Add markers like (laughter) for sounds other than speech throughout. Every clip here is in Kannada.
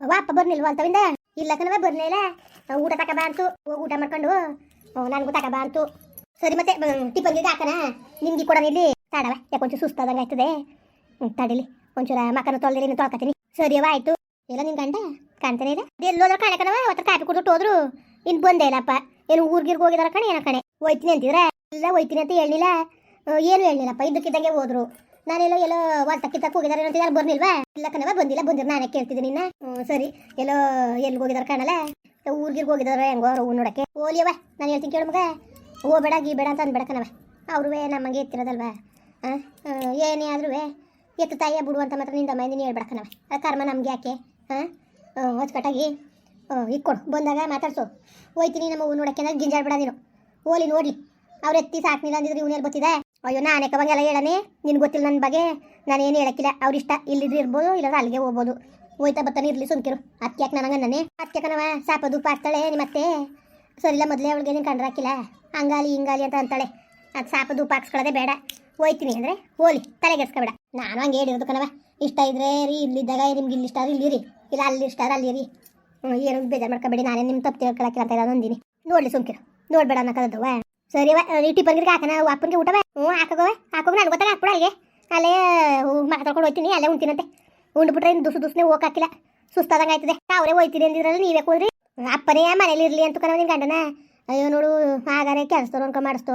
ವಾಪ ಬರ್ನಿಲ್ವ ಅಂತವಿಂದ ಇಲ್ಲ ಕಣವ ಬರ್ಲಿಲ್ಲ ಊಟ ತಕ ಬಾ ಊಟ ಮಾಡ್ಕೊಂಡು ನನಗೂ ತಕ ಬಾ ಸರಿ ಮತ್ತೆ ಟಿಫನ್ಗೆ ಹಾಕನ? ನಿಮ್ಗೆ ಕೊಡೋಣ ಇಲ್ಲಿ. ತಾಡವ ಯಾಕೆ ಒಂಚೂರು ಸುಸ್ತಾದಂಗೆ ಆಯ್ತದೆ? ತಡಿಲಿ. ಒಂಚೂರ ಮಕ್ಕನ ತೊಳ್ದಿರಿ ತೊಳ್ಕತೀನಿ ಸರಿ ಅವ ಆಯ್ತು. ಎಲ್ಲ ನಿನ್ ಗಂಡ? ಕಾಣ್ತಾನೆ ಇದೆ? ಎಲ್ಲೋದ್ರ ಕಣೆ ಕಣವ ಕಾಫಿ ಕುಡ್ದು ಹೋದ್ರು. ಇನ್ ಬಂದೇ ಇಲ್ಲಪ್ಪ. ಏನು ಊರ್ಗಿರ್ಗೆ ಹೋಗಿದಾರ ಕಣೆ, ಏನೋ ಕಣೆ. ಹೋಯ್ತೀನಿ ಅಂತಿದ್ರೆ? ಇಲ್ಲ ಹೋಯ್ತೀನಿ ಅಂತ ಹೇಳಿಲ್ಲ ಏನು ಹೇಳಿಲ್ಲಪ್ಪ ಇದ್ದಕ್ಕಿದ್ದಂಗೆ ಹೋದ್ರು. ನಾನೆಲ್ಲೋ ಎಲ್ಲೋ ವಾರ್ತಕ್ಕಿತ್ತಕ್ಕೆ ಹೋಗಿದಾರೆ ಅಂತ ಯಾರು ಬರ್ನಿಲ್ವಾ ಇಲ್ಲ ಕಣವ ಬಂದಿಲ್ಲ ಬಂದಿರ ನಾನೇ ಕೇಳ್ತಿದ್ದೀನಿ ನಿನ್ನ. ಹ್ಮ್, ಸರಿ. ಎಲ್ಲೋ ಎಲ್ಲಿಗೆ ಹೋಗಿದಾರ ಕಾಣಲ್ಲ? ಊರ್ಗಿರ್ಗೆ ಹೋಗಿದಾರ ಹೆಂಗೋ ಅವ್ರು ನೋಡಕ್ಕೆ. ಓಲಿಯವ ನಾನು ಹೇಳ್ತೀನಿ ಕೇಳು ಮಗ. ಗೀ ಬೇಡ ಅಂತ ಅಂದ್ಬೇಡ ಕಣವ ಅವ್ರುವೇ ನಮಗೆ ಎತ್ತಿರೋದಲ್ವಾ? ಹಾಂ ಏನೇ ಆದ್ರೂ ಎತ್ತು ತಾಯಿಯ ಬಿಡುವಂತ ಮಾತ್ರ ನಿಂದ ಮೈಂದಿನ ಹೇಳ್ಬೇಡ ಕಣವ ಆ ಕರ್ಮ ನಮ್ಗೆ ಯಾಕೆ? ಹಾಂ ಹೊಚ್ಕಟ್ಟಾಗಿ ಇಕ್ಕೊಡು ಬಂದಾಗ ಮಾತಾಡ್ಸು. ಹೋಯ್ತೀನಿ ನಮ್ಮ ಹೂ ನೋಡಕ್ಕೆ ಅಂದ್ರೆ ಗಿಂಜಾಡ್ಬೇಡ ನೀನು. ಓಲಿ ನೋಡಿ ಅವ್ರು ಎತ್ತಿ ಸಾಕ್ನಿಲ್ಲ ಅಂದಿದ್ರೆ ಇವನಲ್ಲಿ ಗೊತ್ತಿದೆ ಅಯ್ಯೋ, ನಾನೇ ಕವಂಗೆಲ್ಲ ಹೇಳನೆ? ನಿನ್ಗೆ ಗೊತ್ತಿಲ್ಲ ನನ್ನ ಬಗ್ಗೆ? ನಾನೇನು ಹೇಳಕ್ಕಿಲ್ಲ. ಅವ್ರಿಷ್ಟ ಇಲ್ಲಿದ್ರೆ ಇರ್ಬೋದು ಇಲ್ಲ ಅಲ್ಲಿಗೆ ಹೋಗ್ಬೋದು. ಹೋಯ್ತಾ ಬರ್ತಾನೆ ಇರಲಿ ಸುಮ್ಕಿರು. ಅದಕ್ಕೆ ಯಾಕೆ ನನಗೆ ನನ್ನೇ ಅದಕ್ಕೆ ಕಣವ ಪಾಕ್ತಾಳೆ ನಿಮ್ಮತ್ತೆ ಸರಿಲ್ಲ, ಮೊದಲೇ ಅವಳಿಗೆ ನೀನು ಕಂಡ್ರಾಕಿಲ್ಲ ಹಂಗಾಲಿ, ಹಿಂಗಾಲಿ ಅಂತ ಅಂತಾಳೆ. ಅದು ಸಾಪದು ಪಾಕ್ಸ್ಕೊಳ್ಳೋದೇ ಬೇಡ. ಹೋಯ್ತೀನಿ ಅಂದರೆ ಹೋಲಿ ತಲೆಗೆಸ್ಕೊಬೇಡ ನಾನು ಹಂಗೆ ಹೇಳಿರೋದು ಕಣವ ಇಷ್ಟ ಇದ್ರೆ ರೀ, ಇಲ್ಲಿದ್ದಾಗ ನಿಮ್ಗೆ ಇಲ್ಲಿ ಇಷ್ಟ ಆದ್ರೆ ಇಲ್ಲಿ ಇರಿ ಇಲ್ಲ, ಅಲ್ಲಿ ಇಷ್ಟ ಆದ್ರೆ ಅಲ್ಲಿ ಇರಿ ಏನು ಬೇಜಾರು ಮಾಡ್ಕೊಬೇಡಿ. ನಾನೇ ನಿಮ್ಮ ತಪ್ಪು ತಿಳ್ಕೊಳಕ್ಕೆ ಅಂತ ಇರೋದು ಅಂದಿನಿ. ನೋಡ್ಲಿ ಸುಮ್ಕಿರು. ನೋಡ್ಬೇಡ ಅನ್ನೋಕ್ಕದವ ಸರಿ ಈ ಟಿಫನ್ಗೆ ಹಾಕನ ಅಪ್ಪನಿಗೆ ಊಟವ ಹ್ಞೂ ಹಾಕೋಗವ ಹಾಕೋಗ ನಾನು ಗೊತ್ತಾಗ ಹಾಕ್ಬಿಡ ಅಲ್ಲಿಗೆ. ಅಲ್ಲೇ ಮಾತಾಡ್ಕೊಂಡು ಹೋಗ್ತೀನಿ ಅಲ್ಲೇ ಉಣ್ತೀನಂತೆ. ಉಂಡ್ಬಿಟ್ರೆ ಇನ್ನು ದುಸು ದುಸ್ನೆ ಹೋಗಾಕಿಲ್ಲ ಸುಸ್ತಾದಂಗೆ ಆಯ್ತದೆ. ಅವರೇ ಹೋಯ್ತೀನಿ ಅಂದಿದ್ರಲ್ಲ ನೀವೇ ಹೋದ್ರಿ ಅಪ್ಪನೇ ಮನೇಲಿ ಇರಲಿ ಅಂತ ಕಣ ನಿನ್ನ ಗಂಡನ. ಅಯ್ಯೋ ನೋಡು ಹಾಗಾರೆ ಕೆಲಸದವ್ರು ಅನ್ಕೊಂಡು ಮಾಡಿಸ್ತು.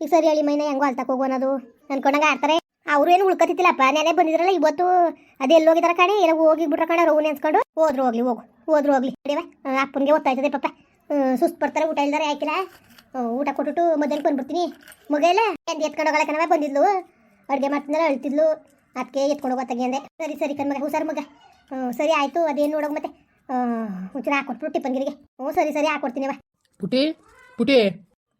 ಈಗ ಸರಿ ಹೇಳಿ ಮೈನ ಹೆಂಗೋ ಅಲ್ತಕ್ಕೆ ಹೋಗೋನದು ಅನ್ಕೊಂಡಂಗೆ ಆಡ್ತಾರೆ. ಅವರು ಏನು ಉಳ್ಕತಿತ್ತಿಲ್ಲಪ್ಪ ನೆನೆ ಬಂದಿದ್ರಲ್ಲ ಇವತ್ತು ಅದೆಲ್ಲಿ ಹೋಗಿದಾರ ಕಣೆ? ಎಲ್ಲ ಹೋಗಿ ಬಿಟ್ರ ಕಣ ಅನ್ಸ್ಕೊಂಡು. ನೆನ್ಸ್ಕೊಂಡು ಹೋದ್ರು ಹೋಗ್ಲಿ ಹೋಗು. ಹೋದ್ರು ಹೋಗ್ಲಿ. ಅಪ್ಪನಿಗೆ ಗೊತ್ತಾಯ್ತದೆ ಪಾಪ. ಸುಸ್ತು ಬರ್ತಾರೆ ಊಟ ಇಲ್ದಾರೆ ಹಾಕಿಲ್ಲ. ಹ್ಮ್, ಊಟ ಕೊಟ್ಬಿಟ್ಟು ಮೊದಲು ಬಂದ್ಬಿಡ್ತೀನಿ. ಮಗ ಎಲ್ಲ ಎಂದ ಎತ್ಕೊಂಡು ಹೋಗಲ್ಲ ಕಣವ ಬಂದಿದ್ಲು. ಅಡುಗೆ ಮಾಡ್ತಿದ್ದಲ್ಲ ಅಳ್ತಿದ್ಲು. ಅದಕ್ಕೆ ಎತ್ಕೊಂಡು ಹೋಗತ್ತಾಗೆ ಅಂದೆ. ಸರಿ ಸರಿ ಕಣ್ಮಗ ಹ್ಞೂ ಹುಷಾರು ಮಗ. ಹ್ಞೂ ಸರಿ ಆಯಿತು ಅದೇನು ನೋಡೋಕೆ ಮತ್ತೆ. ಒಂಚೂರು ಹಾಕೊಟ್ಬಿಟ್ಟು ಟಿಪ್ಪನ್ಗಿರಿಗೆ ಹ್ಞೂ ಸರಿ ಸರಿ ಹಾಕೊಡ್ತೀನಿ ಅವ ಪುಟಿ ಪುಟಿ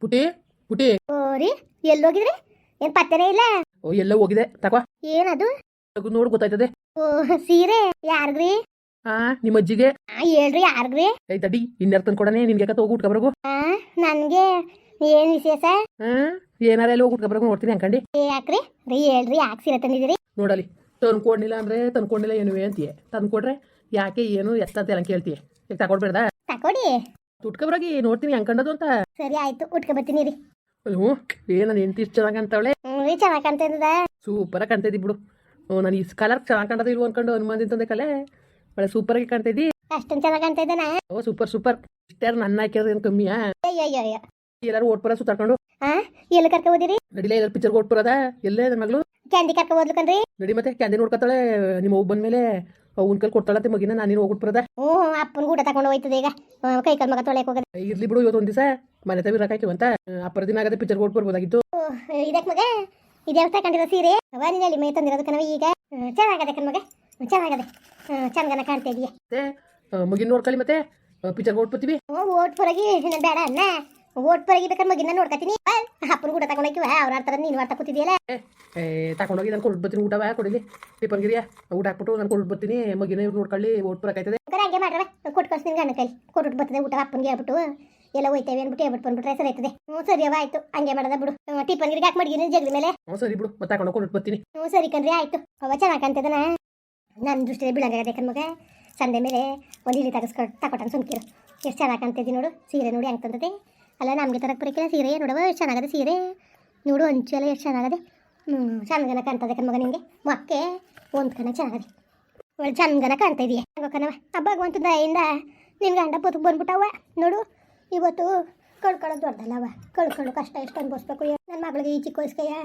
ಪುಟಿ ಪುಟಿ. ಓ ರೀ ಎಲ್ಲೋಗಿದ್ರಿ? ಏನು ಪತ್ತೆನೇ ಇಲ್ಲ? ಓ ಎಲ್ಲ ಹೋಗಿದೆ. ತಕೋ. ಏನದು? ನೋಡ್ ಗೊತ್ತಾಯ್ತದೆ. ಓ ಸೀರೆ ಯಾರಿಗ್ರಿ? ಹಾ ನಿಮ್ಮ ಅಜ್ಜಿಗೆ? ಆ ಹೇಳ್ರಿ ಯಾರ್ಗ್ರಿ? ಐ ತಡಿ ಇನ್ಯಾರು ತಂದ್ಕೊಡನೆ ನಿನ್ಗೆ ಕತ್ತ ಹೋಗಿ ಉಟ್ಕೊಬರಗು ಆ ನನಗೆ ಏನು ವಿಶೇಷ? ಹಾ ಏನಾರ ಎಲ್ಲ ಹೋಗಿ ಉಟ್ಕೊಬರಗು ನೋಡ್ತೀನಿ ಅನ್ಕಂಡಿ. ಏ ಯಾಕ್ರಿ? ರೀ ಹೇಳ್ರಿ ಯಾಕೆ ಸೀರೆ ತಂದಿದ್ದೀರಿ? ನೋಡಲಿ ತಂದ್ಕೊಂಡಿಲ್ಲ ಅಂದ್ರೆ ತಂದ್ಕೊಂಡಿಲ್ಲ ಏನುವೆ ಅಂತೀಯ. ತಂದ್ಕೊಡ್ರೆ ಯಾಕೆ ಏನು ಎತ್ತ ಅಂತ ಎಲ್ಲ ಕೇಳ್ತೀಯ. ಈಗ ತಗೊಡ್ಬೇಡ್ದ ತಕೊಡಿ ಉಟ್ಕೊಬರಗಿ ನೋಡ್ತೀನಿ ಅನ್ಕಂಡದು ಅಂತ. ಸರಿ ಆಯ್ತು ಉಟ್ಕೊ ಬರ್ತೀನಿ ರೀ. ಅಯ್ಯೋ ಏನು ಎಂತ ಇಷ್ಟು ಚೆನ್ನಾಗಿ ಅಂತವಳೆ ಹ್ಞೂ ರೀ ಚೆನ್ನಾಗಿ ಕಾಣ್ತದ ಸೂಪರಾಗಿ ಕಾಣ್ತಿದ್ದಿ ಬಿಡು. ಹ್ಞೂ ನಾನು ಈ ಕಲರ್ ಚೆನ್ನಾಗಿ ಕಾಣ್ತದೆ ಇಲ್ವ ಅನ್ಕೊಂಡು ಹನುಮಾನ್ ತಂದೆ ಕಲೆ. ಒಳ್ಳೆ ಸೂಪರ್ ಆಗಿ ಅಷ್ಟೊಂದು ಚೆನ್ನಾಗಿ ಕಾಣ್ತಾ ಇದ್ದಾನ? ಓ ಸೂಪರ್ ಸೂಪರ್ ಇಷ್ಟಾರ ನನ್ನ ಹಾಕಿರೋದು ಏನು ಕಮ್ಮಿಯಾ ಅಯ್ಯೋ ಅಯ್ಯೋ ಅಯ್ಯೋ ಎಲ್ಲರೂ ಓಟ್ ಬರ ಸುತ್ತಾಕೊಂಡು ಆ? ಎಲ್ಲಿ ಕರ್ಕ ಹೋದಿರಿ? ಎಲ್ಲ ಪಿಕ್ಚರ್ ಓಟ್ ಬರೋದ? ಎಲ್ಲೇ ನನ್ನ ಮಗಳು? ಕ್ಯಾಂಡಿ ಕರ್ಕ ಹೋದ್ಲು ಕಣ್ರಿ. ನಡಿ ಮತ್ತೆ ಕ್ಯಾಂಡಿ ನೋಡ್ಕೊತಾಳೆ ನಿಮ್ಮ ಹೋಗಿ ಬಂದ್ಮೇಲೆ ಅವ್ನ ಕಲ್ ಕೊಡ್ತಾಳಂತೆ ಮಗಿನ? ನಾನು ಹೋಗ್ಬಿಟ್ಟು ಬರೋದ ಹ್ಞೂ ಅಪ್ಪನ ಊಟ ತಗೊಂಡು ಹೋಯ್ತದೆ ಈಗ. ಕೈ ಕಲ್ ಮಗ ತೊಳೆಯಕ್ಕೆ ಹೋಗೋದು. ಇರ್ಲಿ ಬಿಡು ಇವತ್ತು ಒಂದು ದಿವಸ. ಮನೆ ತವಿ ರಕಾಯ್ತು ಅಂತ. ಅಪ್ಪರ ದಿನ ಆಗದೆ ಪಿಕ್ಚರ್ ಓಟ್ ಬರ್ಬೋದಾಗಿತ್ತು. ಇದಕ್ಕೆ ಮಗ? ಇದೇ ತಗೊಂಡಿರೋ ಸೀರೆ? ಅವ ನೀನು ಹೇಳಿ ಮೈ ತಂದಿರೋದು ಕಣವ ಈಗ. ಚೆನ್ನಾಗದ ಕಣ್ ಮಗ. ಚೆನ್ನಾಗದೆ. ಚೆನ್ನಾಗನ ಕಾಣ್ತಾ ಇದೆಯಾ. ಮಗಿನ ನೋಡ್ಕೊಳ್ಳಿ ಮತ್ತೆ. ಪಿಚರ್ ಓಟ್ ಬರ್ತೀವಿ ಹ್ಞೂ ಓಟ್ ಪರಗಿ ನಾನು ಬೇಡ ಅನ್ನ. ಓಟ್ ಪರಗಿ ಬೇಕಾದ್ರೆ ಮಗಿನ ನೋಡ್ಕತೀನಿ. ಅಪ್ಪನ ಊಟ ತಗೊಂಡೋಯ್ಕಿವ ಅವ್ರ ಆಡ್ತಾರ ನೀನು ಆಡ್ತಾ ಕೂತಿದ್ಯಲ್ಲ ಏ ತಗೊಂಡೋಗಿ ನಾನು ಕೊಟ್ಟು ಬರ್ತೀನಿ ಊಟವ ಕೊಡಿಲಿ. ಟಿಫನ್ಗಿರಿಯ ಊಟ ಹಾಕ್ಬಿಟ್ಟು ನಾನು ಕೊಟ್ಟು ಬರ್ತೀನಿ ಮಗಿನ ಇವ್ರು ನೋಡ್ಕೊಳ್ಳಿ ಓಟ್ ಕರೆ ಹಂಗೆ ಮಾಡ್ರವ ಕೊಟ್ಟು ಕಳ್ಸ್ತೀನಿ ಗಂಡ ಕೈಲಿ. ಕೊಟ್ಟು ಬರ್ತದೆ ಊಟ ಅಪ್ಪನಿಗೆ ಹೇಳ್ಬಿಟ್ಟು. ಎಲ್ಲ ಹೋಯ್ತೇವೆ ಅಂದ್ಬಿಟ್ಟು ಹೇಳ್ಬಿಟ್ಟು ಬಂದ್ಬಿಟ್ರೆ ಸರಿ ಆಯ್ತದೆ. ಹ್ಞೂ ಸರಿ ಅವ ಆಯ್ತು. ಹಂಗೆ ಮಾಡದ ಬಿಡು. ಟಿಫನ್ಗಿರಿಗೆ ಹಾಕಿ ಮಡಗಿನ ಜಗದ ಮೇಲೆ. ಹ್ಞೂ ಸರಿ ಬಿಡು ಮತ್ತೆ ತಗೊಂಡು ಕೊಟ್ಟು ಬರ್ತೀನಿ ಹ್ಞೂ ಸರಿ ಕಣ್ರಿ ಆಯ್ತು. ಅವ ಚೆನ್ನಾಗಿ ಕಾಣ್ತದನ. ನನ್ನ ದೃಷ್ಟಿಯಲ್ಲಿ ಬೀಳಂಗಾಗದೆ ಮಗ. ಸಂಡೆ ಮೇಲೆ ಒಂದು ಇಲಿ ತಗಸ್ಕೊಂಡು ತಕೊಟ್ಟಂಗೆ ಸುಮ್ಕಿರು. ಎಷ್ಟು ಚೆನ್ನಾಗಿ ಕಾಣ್ತಿದ್ದಿ ನೋಡು, ಸೀರೆ ನೋಡಿ ಹೆಂಗೆ ತಂದದೆ ಅಲ್ಲ, ನಮಗೆ ತರಕ್ಕೆ ಬರೀಕಿಲ್ಲ, ಸೀರೆ ನೋಡುವ ಎಷ್ಟು ಚೆನ್ನಾಗದೆ ಸೀರೆ. ನೋಡು ಅಂಚು ಎಲ್ಲ ಎಷ್ಟು ಚೆನ್ನಾಗದೆ. ಹ್ಞೂ ಚಂದನ ಕಾಣ್ತದೆ ಕಣ್ಮಗ ನಿಮಗೆ ಮಕ್ಕೆ ಒಂದು ಕಣ ಚೆನ್ನಾಗದೆ. ಒಳ್ಳೆ ಚಂದನ ಕಾಣ್ತಾ ಇದೆಯಾ. ಹಂಗೋ ಕಣವ ಆ ಭಗವಂತ ದಯಿಂದ ನಿನ್ನ ಗಂಡ ಬದುಕು ಬಂದ್ಬಿಟ್ಟವ ನೋಡು, ಇವತ್ತು ಕಳ್ಕೊಳ್ಳೋದು ದೊಡ್ಡಲ್ಲವ ಕಳ್ಕೊಳ್ಳೋ ಕಷ್ಟ ಎಷ್ಟು ಅನ್ಬೋಸ್ಬೇಕು ನನ್ನ ಮಗಳಿಗೆ ಈ ಚಿಕ್ಕ ವಯಸ್ಕಯ್ಯ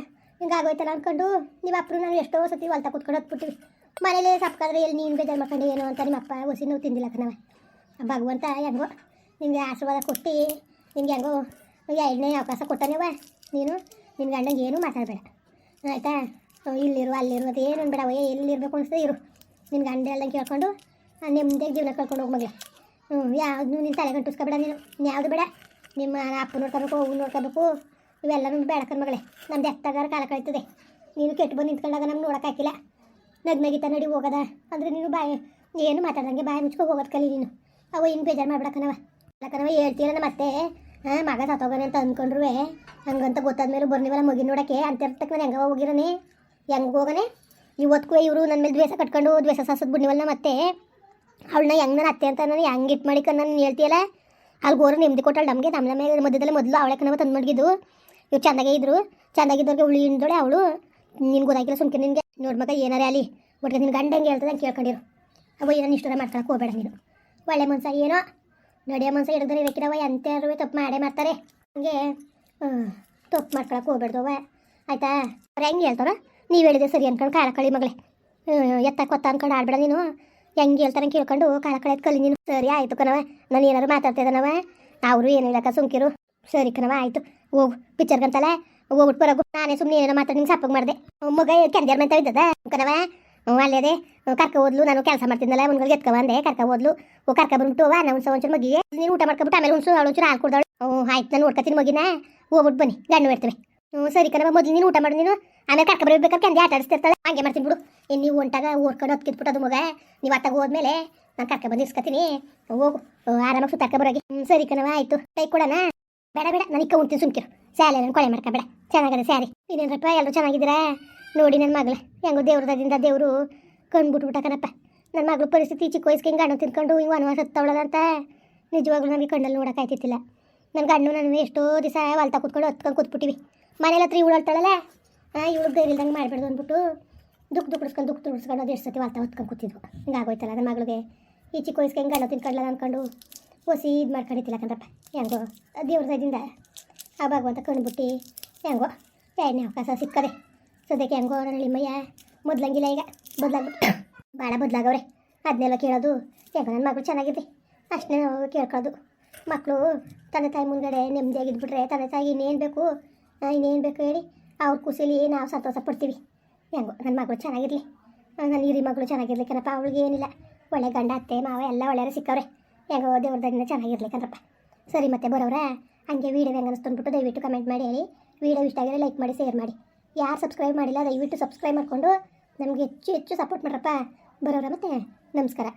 ಹಿಂಗೆ ಆಗೋಯ್ತಲ್ಲ ಅಂದ್ಕೊಂಡು ನೀವು ಅಪ್ಪರು ನಾನು ಎಷ್ಟೋ ಸತಿ ಹೊಲ್ತಾ ಕೂತ್ಕೊಂಡು ಹೊತ್ಬಿಟ್ಟಿವಿ ಮನೇಲಿ ಸಪ್ಕಾದ್ರೆ ಎಲ್ಲಿ ನೀನು ಬೇಜಾರು ಮಾಡ್ಕೊಂಡು ಏನು ಅಂತ ನಿಮ್ಮ ಅಪ್ಪ ನೋವು ತಿಂದಿಲ್ಲ ಕಣವ ಭಗವಂತ ಹೆಂಗೋ ನಿಮಗೆ ಆಶೀರ್ವಾದ ಕೊಟ್ಟು ನಿಮಗೆ ಹೆಂಗೋ ಎರಡನೇ ಅವಕಾಶ ಕೊಟ್ಟನೇವ ನೀನು. ನಿನ್ನ ಗಂಡಂಗೆ ಏನೂ ಮಾತಾಡಬೇಡ. ಆಯಿತಾ? ಇಲ್ಲಿರು, ಅಲ್ಲಿರು ಅದು ಏನು ಅನ್ಬೇಡ ಅವ ಎಲ್ಲಿರಬೇಕು ಅನಿಸ್ತದೆ ಇರು. ನಿನ್ನ ಗಂಡ ಎಲ್ಲ ಕೇಳ್ಕೊಂಡು ನೆಮ್ಮದಿ ಜೀವನ ಕಳ್ಕೊಂಡು ಹೋಗಿ ಹ್ಞೂ ಯಾವುದು ನಿನ್ನ ತಲೆ ಗಂಟುಸ್ಕೊಬೇಡ ನೀನು. ಯಾವುದು ಬೇಡ. ನಿಮ್ಮ ಅಪ್ಪ ನೋಡ್ಕೋಬೇಕು ಅವ್ನು ನೋಡ್ಕೋಬೇಕು. ಇವೆಲ್ಲನೂ ಬೇಡ ಮಗಳೇ. ನಮ್ದು ಎತ್ತಾಗಾರ ಕಾಲ ಕಳೀತದೆ. ನೀನು ಕೆಟ್ಟು ಬಂದು ನಿಂತ್ಕೊಂಡಾಗ ನಮ್ಗೆ ನೋಡೋಕ್ಕಾಗಿಲ್ಲ ನಗ್ನಗಿತ ನಡಿ ಹೋಗದ. ಅಂದ್ರೆ ನೀನು ಬಾಯಿ, ಏನು ಮಾತಾಡಂಗೆ ಬಾಯಿ ಮುಚ್ಕೊ ಹೋಗೋದು ಕಲಿ ನೀನು. ಅವ ಇನ್ನು ಬೇಜಾರು ಮಾಡ್ಬಿಡಕನವ ಯಾಕನವ ಹೇಳ್ತೀರ ಮತ್ತೆ ಹಾಂ, ಮಗ ಸತ್ತೋಗನೆ ಅಂತ ಅಂದ್ಕೊಂಡ್ರು ಹಂಗಂತ ಗೊತ್ತಾದ್ಮೇಲೆ ಬರ್ನಿವಲ್ಲ ಮಗಿ ನೋಡಕ್ಕೆ. ಅಂತ ಇರ್ತಕ್ಕ ನಾನು ಹೆಂಗ ಹೋಗಿರನೇ. ಹೆಂಗೆ ಹೋಗನೆ? ಇವತ್ತು ಇವರು ನನ್ನ ಮೇಲೆ ದ್ವೇಷ ಕಟ್ಕೊಂಡು ದ್ವೇಷ ಸಾಸದ್ ಬಿಡ್ನಿವಲ್ಲ ಮತ್ತೆ ಅವಳನ್ನ ಹೆಂಗ್ ನನ್ನ ಅತ್ತೆ ಅಂತ ನಾನು ಹೆಂಗೆ ಇಟ್ ಮಾಡಿ ನಾನು ಹೇಳ್ತೀಯಲ್ಲ? ಅಲ್ಲಿ ಗೋರು ನೆಮ್ಮದಿ ಕೊಟ್ಟಳು ನಮಗೆ. ನಮ್ಮ ಮೇಲೆ ಮಧ್ಯದಲ್ಲಿ ಮೊದಲು ಅವಳೆ ಕಣವ ತಂದು ಮಡಗಿದ್ದು. ಇವ್ರು ಚಂದಾಗೆ ಇದ್ರು. ಚೆಂದಾಗಿದ್ದವ್ರಿಗೆ ಉಳಿ ಹಿಂದೋಳೆ ಅವಳು. ನಿನ್ಗೆ ಗೊತ್ತಾಗಿಲ್ಲ ಸುಮ್ಕೆ ನಿನಗೆ. ನೋಡ್ಮಗ ಏನಾರೇ ಅಲ್ಲಿ? ಒಟ್ಟಿಗೆ ನಿನ್ನ ಗಂಡ ಹೆಂಗೆ ಹೇಳ್ತದೆ ಅಂತ ಕೇಳ್ಕೊಂಡಿರು. ಅವ ಏನೋ ಇಷ್ಟರ ಮಾಡ್ಕೊಳಕ್ಕೆ ಹೋಗ್ಬೇಡ ನೀನು. ಒಳ್ಳೆ ಮನ್ಸ, ಏನೋ? ನಡೆಯ ಮನ್ಸ ಹಿಡಿದ್ರೆ ಇರಕ್ಕಿರವ ಎಂತಾರು ತಪ್ಪು ಮಾಡೇ ಮಾಡ್ತಾರೆ. ಹಂಗೆ ತಪ್ಪು ಮಾಡ್ಕೊಳಕ್ಕೆ ಹೋಗ್ಬೇಡ್ದವ ಆಯ್ತಾ? ಅವ್ರು ಹೆಂಗೆ ಹೇಳ್ತಾರ? ನೀವು ಹೇಳಿದೆ ಸರಿ ಅನ್ಕೊಂಡು ಕಾಲ ಕಳಿ ಮಗಳೇ. ಎತ್ತ ಕೊತ್ತ ಅನ್ಕೊಂಡು ಆಡ್ಬೇಡ ನೀನು. ಹೆಂಗೆ ಹೇಳ್ತಾರೆ ಕೇಳ್ಕೊಂಡು ಕಾಲ ಕಳೆದು ಕಲಿ ನೀನು. ಸರಿ, ಆಯಿತು ಕಣವ ನಾನು ಏನಾರು ಮಾತಾಡ್ತಿದ್ದಾನವ ಅವರು ಏನು ಹೇಳಕ್ಕ ಸುಮ್ಕಿರು. ಸರಿ ಕಣವ ಆಯಿತು. ಹೋಗು. ಪಿಕ್ಚರ್ಗಂತಲ್ಲ ಹೋಗ್ಬಿಟ್ಟು ಬರೋಗು. ನಾನೇ ಸುಮ್ಮನೆ ಏನೋ ಮಾತಾಡಿ ನಿಂಗೆ ಸಪ್ಪಗೆ ಮಾಡಿದೆ. ಮಗ ಕೆಂಜರ್ ಮಂತ ಇದ್ದದ? ಕಣವ ಅಲ್ಲೇ ಕರ್ಕ ಓದ್ಲು ನಾನು ಕೆಲಸ ಮಾಡ್ತಿದ್ದಲ್ಲ ಮುನ್ಗಳಿಗೆ ಎತ್ಕೊ ಬಂದೆ ಕರ್ಕ ಓದ್ಲು ಓ, ಕರ್ಕ ಬಂದ್ಬಿಟ್ಟು, ವಾ ನಾವು ಒಂಚೂರು ಮಗಿಗೆ ನೀನು ಊಟ ಮಾಡ್ಕೊಬಿಟ್ಟು, ಆಮೇಲೆ ಹುಣಸು, ಅವಳು ಒಂಚೂರು ಹಾಲು ಕೊಡ್ದಾಳು ಆಯ್ತು, ನಾನು ನೋಡ್ಕೊತೀನಿ ಮಗಿನ. ಹೋಗ್ಬಿಟ್ಟು ಬನ್ನಿ, ಗಂಡು ಇರ್ತೇವೆ ಹ್ಞೂ ಸರಿ ಕಣವ ಮೊದಲು ನೀನು ಊಟ ಮಾಡಿ, ನೀನು. ಆಮೇಲೆ ಕರ್ಕ ಬರ್ಬೇಕಾದ್ರೆ ಕೆಂದಿ ಆಟ ಆಡಿಸ್ತಿರ್ತಾಳೆ. ಹಂಗೆ ಮಾಡ್ತೀನಿ ಬಿಡು. ಇನ್ನು ನೀವು ಹೊಂಟಾಗ ಓಡ್ಕೊಂಡು ಹೊತ್ಕಿದ್ಬಿಟ್ಟು ಅದು ಮಗ. ನೀವು ಅತ್ತಾಗ ಹೋದ್ಮೇಲೆ ನಾನು ಕರ್ಕ ಬಂದು ಇಸ್ಕೊತೀನಿ. ಹೋಗು ಆರಾಮಾಗಿ ಸುತ್ತಾಕ ಬರೋಗಿ. ಹ್ಞೂ ಸರಿ ಕಣವ ಆಯಿತು. ಕೈ ಕೊಡೋಣ ಬೇಡ ಬೇಡ, ನಾನು ಇಕ್ಕ ಉಂತೀನಿ ಸುಮ್ಕಿರು. ಸ್ಯಾಲೆ ನಾನು ಕೊಳೆ ಮಾಡ್ಕೊಬೇಡ ಚೆನ್ನಾಗದೆ ಸ್ಯಾರಿ. ಇನ್ನೇನಪ್ಪ ಎಲ್ಲರೂ ಚೆನ್ನಾಗಿದ್ದೀರಾ? ನೋಡಿ ನನ್ನ ಮಗಳು. ಹೆಂಗೋ ದೇವ್ರದಿಂದ ದೇವರು ಕಣ್ಬಿಟ್ಬಿಟ್ಟಕನಪ್ಪ ನನ್ನ ಮಗಳು ಪರಿಸ್ಥಿತಿ ಚಿಕ್ಕ ವಯಸ್ಸಿಗೆ ಹಿಂಗೆ ಗಂಡು ತಿನ್ಕೊಂಡು ಹಿಂಗೆ ವನವಾಸ ಹತ್ತವಳದಂತ ನಿಜವಾಗ್ಲೂ ನನಗೆ ಕಣ್ಣಲ್ಲಿ ನೋಡೋಕ್ಕಾಯ್ತಿತ್ತಿಲ್ಲ ನನ್ನ ಗಂಡು ನಾನು ಎಷ್ಟೋ ದಿವಸ ಹೊಲ್ತಾ ಕೂತ್ಕೊಂಡು ಹತ್ಕೊಂಡು ಕೂತ್ಬಿಟ್ಟಿವಿ. ಮನೇಲಿ ಹತ್ರ ಇವಳು ಅಳ್ತಾಳಲ್ಲ? ಹಾಂ ಇವಳು ಧೈರ್ಯ ಇಲ್ದಂಗೆ ಮಾಡಬೇಡ್ದು ಅಂದ್ಬಿಟ್ಟು ದುಃಖ ದುಃಖಿಸ್ಕೊಂಡು ದುಃಖ ದುಡ್ಸ್ಕೊಂಡು ಅದು ಎಷ್ಟು ಸತಿ ಹೊಲ್ತಾ ಹೊತ್ಕೊಂಡು ಕೂತಿದ್ವು. ಹಿಂಗಾಗೋಯ್ತಲ್ಲ ನನ್ನ ಮಗಳಿಗೆ. ಈ ಚಿಕ್ಕ ವಯಸ್ಸಿಗೆ ಹೆಂಗೆ ಗಂಡು ತಿನ್ಕೊಳ್ಳಲ್ಲ ಅಂದ್ಕೊಂಡು ಹೊಸಿ ಇದು ಮಾಡ್ಕೊಂಡಿತ್ತಿಲ್ಲ ಕಂದ್ರಪ್ಪ ಹೆಂಗೋ, ದೇವ್ರ ಸೈದಿಂದ ಆ ಭಗವಂತ ಕಣ್ಬಿಟ್ಟು ಹೆಂಗೋ ಎರಡನೇ ಅವಕಾಶ ಸಿಕ್ಕದೆ ಸದ್ಯಕ್ಕೆ ಹೆಂಗೋ ನನ್ನ ನಿಮ್ಮಯ್ಯ ಮೊದ್ಲಂಗಿಲ್ಲ ಈಗ. ಬದಲಾಗ್ಬಿಟ್ಟು (coughs) ಭಾಳ ಬದಲಾಗವ್ರೆ. ಅದನ್ನೆಲ್ಲ ಕೇಳೋದು ಹೆಂಗೋ ನನ್ನ ಮಗಳು ಚೆನ್ನಾಗಿದೆ ಅಷ್ಟೇ ನಾವು ಕೇಳ್ಕೊಳ್ಳೋದು. ಮಕ್ಕಳು ತಂದೆ ತಾಯಿ ಮುಂದಗಡೆ ನೆಮ್ಮದಿಯಾಗಿದ್ಬಿಟ್ರೆ ತಂದೆ ತಾಯಿ ಇನ್ನೇನು ಬೇಕು? ಇನ್ನೇನು ಬೇಕು ಹೇಳಿ? ಅವ್ರ ಖುಷಿಲಿ ನಾವು ಸಂತೋಷ ಪಡ್ತೀವಿ. ಹೆಂಗೋ ನನ್ನ ಮಗಳು ಚೆನ್ನಾಗಿರಲಿ. ನನ್ನ ಹಿರಿ ಮಗಳು ಚೆನ್ನಾಗಿರ್ಲಿ ಕಣಪ್ಪ. ಅವಳಿಗೆ ಏನಿಲ್ಲ ಒಳ್ಳೆ ಗಂಡ, ಅತ್ತೆ, ಮಾವ ಎಲ್ಲ ಒಳ್ಳೆಯವರು ಸಿಕ್ಕವ್ರೆ. ಹೆಂಗೋ ದೇವ್ರದಿಂದ ಚೆನ್ನಾಗಿರ್ಲಿ ಕಣಪ್ಪ ಸರಿ ಮತ್ತೆ ಬರೋರಾ ಹಂಗೆ ವೀಡಿಯೋ ಹೆಂಗೆ ಅನಿಸ್ತು ಅಂದ್ಬಿಟ್ಟು ದಯವಿಟ್ಟು ಕಮೆಂಟ್ ಮಾಡಿ ಹೇಳಿ. ವೀಡಿಯೋ ಇಷ್ಟ ಆಗಿದ್ರೆ ಲೈಕ್ ಮಾಡಿ ಶೇರ್ ಮಾಡಿ. ಯಾರು ಸಬ್ಸ್ಕ್ರೈಬ್ ಮಾಡಿಲ್ಲ, ದಯವಿಟ್ಟು ಸಬ್ಸ್ಕ್ರೈಬ್ ಮಾಡಿಕೊಂಡು ನಮಗೆ ಹೆಚ್ಚು ಹೆಚ್ಚು ಸಪೋರ್ಟ್ ಮಾಡ್ರಪ್ಪ. ಬರೋರ ಮತ್ತೆ, ನಮಸ್ಕಾರ.